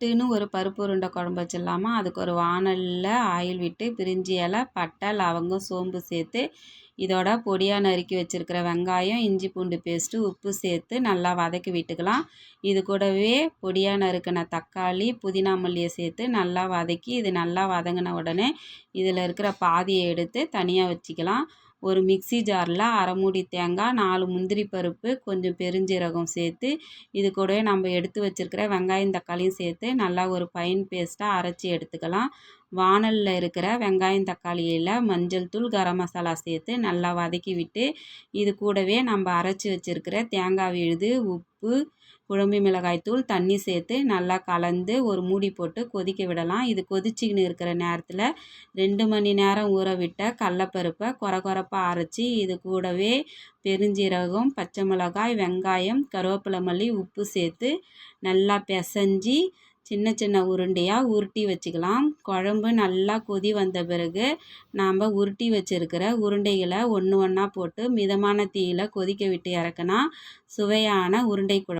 புட்டுன்னு ஒரு பருப்பு உருண்டை குழம்பு வச்சிடலாமா? அதுக்கு ஒரு வானலில் ஆயில் விட்டு பிரிஞ்சி இலை பட்டை லவங்கம் சோம்பு சேர்த்து இதோட பொடியாக நறுக்கி வச்சுருக்கிற வெங்காயம் இஞ்சி பூண்டு பேஸ்ட்டு உப்பு சேர்த்து நல்லா வதக்கி விட்டுக்கலாம். இது கூடவே பொடியாக நறுக்கின தக்காளி புதினா மல்லியை சேர்த்து நல்லா வதக்கி இது நல்லா வதங்கின உடனே இதில் இருக்கிற பாதியை எடுத்து தனியாக வச்சுக்கலாம். ஒரு மிக்சி ஜாரில் அரை மூடி தேங்காய் நாலு முந்திரி பருப்பு கொஞ்சம் பெருஞ்சீரகம் சேர்த்து இது கூடவே நம்ம எடுத்து வச்சுருக்கிற வெங்காயம் தக்காளியும் சேர்த்து நல்லா ஒரு ஃபைன் பேஸ்ட்டாக அரைச்சி எடுத்துக்கலாம். வானலில் இருக்கிற வெங்காயம் தக்காளியில் மஞ்சள் தூள் கரம் மசாலா சேர்த்து நல்லா வதக்கி விட்டு இது கூடவே நம்ம அரைச்சி வச்சுருக்கிற தேங்காய் விழுது உப்பு உப்பு குழம்பு மிளகாய் தூள் தண்ணி சேர்த்து நல்லா கலந்து ஒரு மூடி போட்டு கொதிக்க விடலாம். இது கொதிச்சிக்கின்னு இருக்கிற நேரத்தில் ரெண்டு மணி நேரம் ஊற விட்ட கடலப்பருப்பை கொர கொரப்பாக அரைச்சி இது கூடவே பெருஞ்சீரகம் பச்சை மிளகாய் வெங்காயம் கருவேப்பிலை மல்லி உப்பு சேர்த்து நல்லா பிசைஞ்சி சின்ன சின்ன உருண்டையாக உருட்டி வச்சுக்கலாம். குழம்பு நல்லா கொதி வந்த பிறகு நாம் உருட்டி வச்சுருக்கிற உருண்டைகளை ஒன்று ஒன்றா போட்டு மிதமான தீயில் கொதிக்க விட்டு இறக்குனா சுவையான உருண்டை குழம்பு.